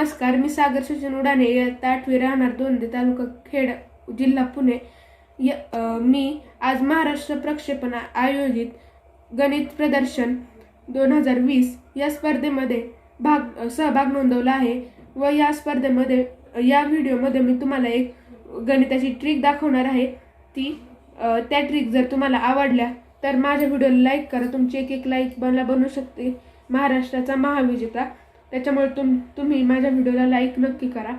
नमस्कार मी सागर सचिन उडाणे. इयत्ता आठवी राहणार दोनदे तालुका खेड जिल्हा पुणे. य मी आज महाराष्ट्र प्रक्षेपण आयोजित गणित प्रदर्शन दोन हजार वीस या स्पर्धेमध्ये भाग सहभाग नोंदवला आहे व या स्पर्धेमध्ये या व्हिडिओमध्ये मी तुम्हाला एक गणिताची ट्रिक दाखवणार आहे. ती त्या ट्रिक जर तुम्हाला आवडल्या तर माझ्या व्हिडिओला लाईक करा. तुमची एक एक लाईक मला बनू शकते. महाराष्ट्राचा महाविजेता त्याच्यामुळे तुम तुम्ही माझ्या व्हिडिओला लाईक नक्की करा.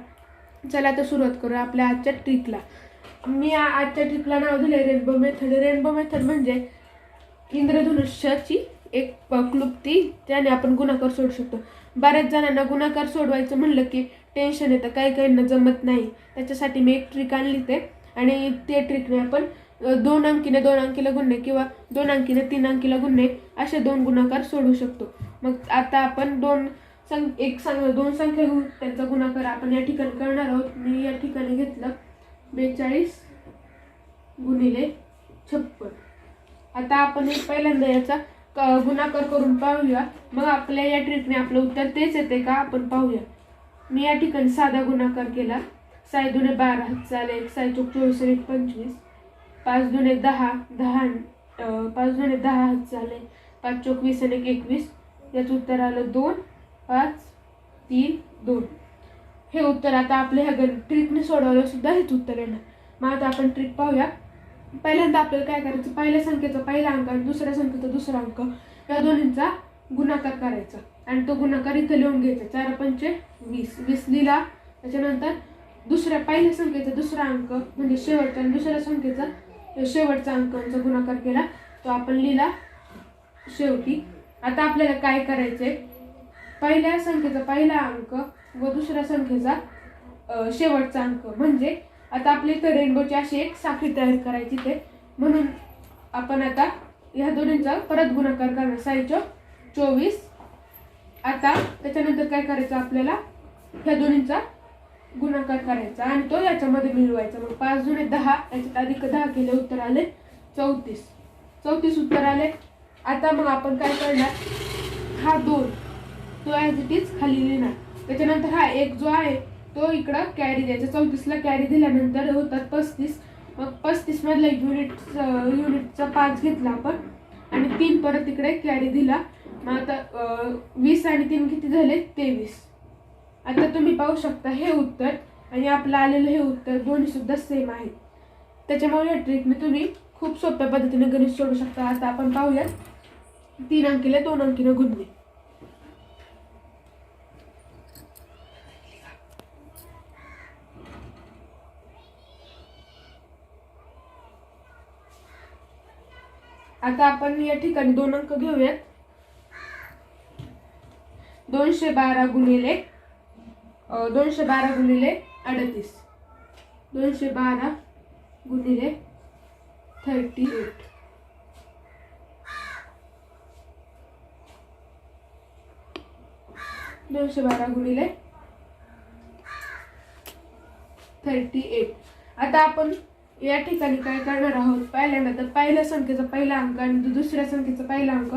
चला तर सुरुवात करू आपल्या आजच्या ट्रिकला मी आजच्या ट्रिकला नाव दिले रेनबो मेथड रेनबो मेथड म्हणजे इंद्रधनुष्याची एक क्लुप्ती त्याने आपण गुणाकार सोडू शकतो. बऱ्याच जणांना गुणाकार सोडवायचं म्हणलं की टेन्शन येतं काही काहींना जमत नाही. त्याच्यासाठी मी एक ट्रिक आणली ते. आणि ते ट्रिकने आपण दोन अंकीने दोन अंकीला गुन्हे किंवा दोन अंकीने तीन अंकीला गुन्हे असे दोन गुणाकार सोडू शकतो. मग आता आपण दोन सं एक संख दोन संख्या घेऊन त्यांचा गुणाकार आपण या ठिकाणी करणार आहोत. मी या ठिकाणी घेतलं बेचाळीस गुणिले छप्पन. आता आपण एक पहिल्यांदा याचा क- गुणाकार करून पाहूया. मग आपल्या या ट्रिकने आपलं उत्तर तेच येते का? आपण पाहूया. मी या ठिकाणी साधा गुणाकार केला. साय दुने बारा चाले एक साय चौक चोवीस एक पंचवीस. पाच दुने दहा दहा पाच दुने दहा हात झाले पाच चोक वीस आणि एक एकवीस. याचं उत्तर आलं दोन. पाच तीन दोन. हे उत्तर आता आपल्या ह्या गण ट्रिकने सोडवलं सुद्धा हेच उत्तर येणार. मग आता आपण ट्रिक पाहूया. पहिल्यांदा आपल्याला काय करायचं? पहिल्या संख्येचा पहिला अंक आणि दुसऱ्या संख्येचा दुसरा अंक. या दोन्हींचा गुणाकार करायचा. आणि तो गुणाकार इथं लिहून घ्यायचा. चार पंचे वीस. वीस लिहिला. त्याच्यानंतर दुसऱ्या पहिल्या संख्येचा दुसरा अंक म्हणजे शेवटचा आणि दुसऱ्या संख्येचा शेवटचा अंकांचा गुणाकार केला. तो आपण लिहिला शेवटी. आता आपल्याला काय करायचं आहे पहिल्या संख्येचा पहिला अंक व दुसऱ्या संख्येचा शेवटचा अंक. म्हणजे आता आपली इथं रेनबोची अशी एक साखळी तयार करायची ते म्हणून आपण आता ह्या दोन्हींचा परत गुणाकार करणार. साईचो चोवीस. आता त्याच्यानंतर काय करायचं आपल्याला? ह्या दोन्हींचा गुणाकार करायचा. आणि तो याच्यामध्ये मिळवायचा. मग पाच जुने दहा याच्यात अधिक दहा केले उत्तर आले चौतीस. चौतीस उत्तर आले. आता मग आपण काय करणार? हा दोन. तो ॲज इट इज खाली लिहिणार त्याच्यानंतर हा एक जो आहे तो इकडं कॅरी द्यायचा. चौतीसला कॅरी दिल्यानंतर होतात पस्तीस. मग पस्तीस मधला युनिट युनिटचा पाच घेतला आपण. आणि तीन परत इकडे कॅरी दिला. मग आता वीस आणि तीन किती झाले? तेवीस. आता तुम्ही पाहू शकता हे उत्तर. आणि आपलं आलेलं हे उत्तर दोन्हीसुद्धा सेम आहे. त्याच्यामुळे या ट्रिकने तुम्ही खूप सोप्या पद्धतीने गणित सोडू शकता. आता आपण पाहूयात. तीन अंकीला दोन अंकीनं गुणणे आता आपण या ठिकाणी दोन अंक घेऊयात. दोनशे बारा गुणिले दोनशे बारा गुणिले अडतीस. दोनशे बारा गुणिले थर्टी एट दोनशे बारा गुणिले थर्टी एट आता आपण या ठिकाणी काय करणार आहोत? पहिल्यांदा तर पहिल्या संख्येचा पहिला अंक आणि दुसऱ्या संख्येचा पहिला अंक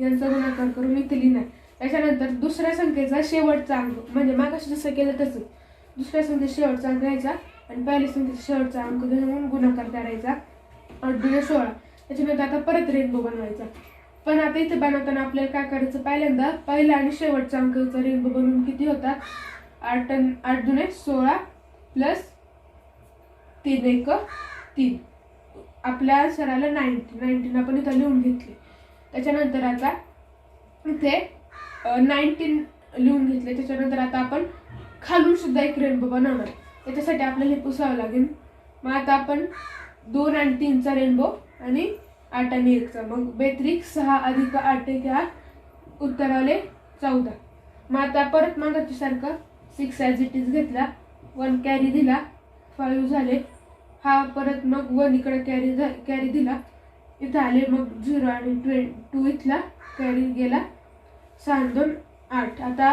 यांचा गुणाकार करून इथे लिहिणार त्याच्यानंतर दुसऱ्या संख्येचा शेवटचा अंक. म्हणजे मागाशी जसं केलं तसंच दुसऱ्या संख्येचा शेवटचा अंक घ्यायचा आणि पहिल्या संख्येचा शेवटचा अंक घेऊन गुणाकार करायचा. आठ सोळा. त्याच्यानंतर आता परत रेनबो बनवायचा. पण आता इथे बनवताना आपल्याला काय करायचं? पहिल्यांदा पहिला आणि शेवटचा अंकचा रेनबो बनवून किती होता आठ आठ दुने सोळा प्लस तीन एक तीन. आपल्या सराला नाईन्टी नाईन्टीन आपण इथं लिहून घेतले. त्याच्यानंतर आता इथे नाईन्टीन लिहून घेतले. त्याच्यानंतर आता आपण खालून सुद्धा एक रेनबो बनवणार. त्याच्यासाठी आपल्याला हे पुसावं लागेल. मग आता आपण दोन आणि तीनचा रेनबो आणि आठ आणि एकचा मग बेत्रिक सहा अधिक आठ एक हा उत्तर आले चौदा. मग आता परत मागाच्यासारखं सिक्स ॲज इट इज घेतला. वन कॅरी दिला. फाईव्ह झाले. हा परत मग वन इकडे कॅरी झा कॅरी दिला. इथं आले मग झिरो आणि ट्वे टू इथला कॅरी गेला. सहा दोन आठ. आता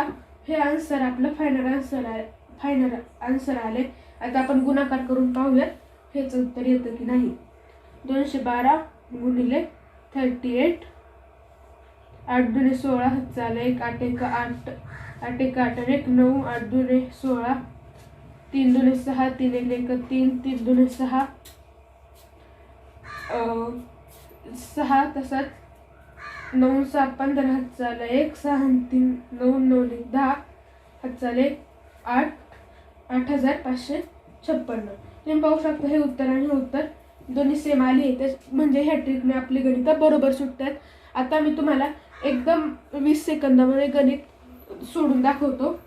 हे आन्सर आपलं फायनल आन्सर आहे फायनल आन्सर आले. आता आपण गुणाकार करून पाहूयात. हेच उत्तर येतं की नाही. दोनशे बारा गुणिले थर्टी एट आठ दुने सोळा हात एक आठ एक आठ आठ एक आठ आणि एक नऊ आठ दुने सोळा. तीन दुने सहा तीन एक एक तीन तीन दुने सहा. सहा तसंच. नऊ सहा पंधरा हात एक सहा आणि तीन नऊ नऊ एक दहा हात एक आठ आठ हजार पाचशे छप्पन्न. तुम्ही पाहू शकता हे उत्तर आणि हे उत्तर. दोन्ही सेम आली आहे. म्हणजे ह्या ट्रिकने आपली गणितं बरोबर सुटतात. आता मी तुम्हाला एकदम वीस सेकंदामध्ये गणित सोडून दाखवतो.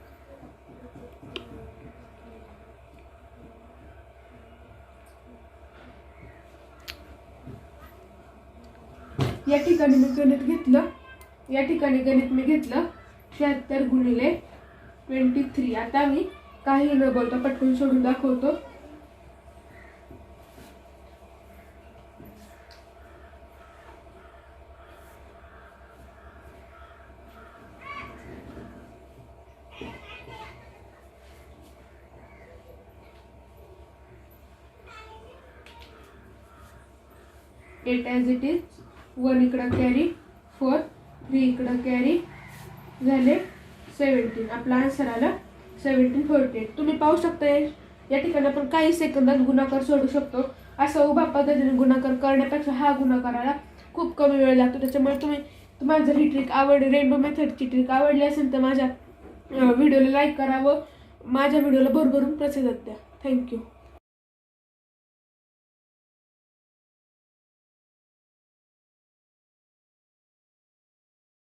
या ठिकाणी मी गणित घेतलं. या ठिकाणी गणित मी घेतलं. शहात्तर गुणिले ट्वेंटी थ्री आता मी काही न बोलता पटकन सोडून दाखवतो. Eight as it is one इकडं कॅरी फोर थ्री इकडं कॅरी झाले सेवन्टीन आपला आन्सर आला सेवन्टीन फोर्टी एट तुम्ही पाहू शकता या ठिकाणी आपण काही सेकंदात गुणाकार सोडू शकतो. असा उभा पद्धतीने गुणाकार करण्यापेक्षा हा गुणाकाराला खूप कमी वेळ लागतो त्याच्यामुळे तुम्ही तुम्हाला जर ही ट्रिक आवडली रेनबो मेथडची ट्रिक आवडली असेल तर माझ्या व्हिडिओला लाईक करा व माझ्या व्हिडिओला भरभरून प्रसिद्ध द्या थँक्यू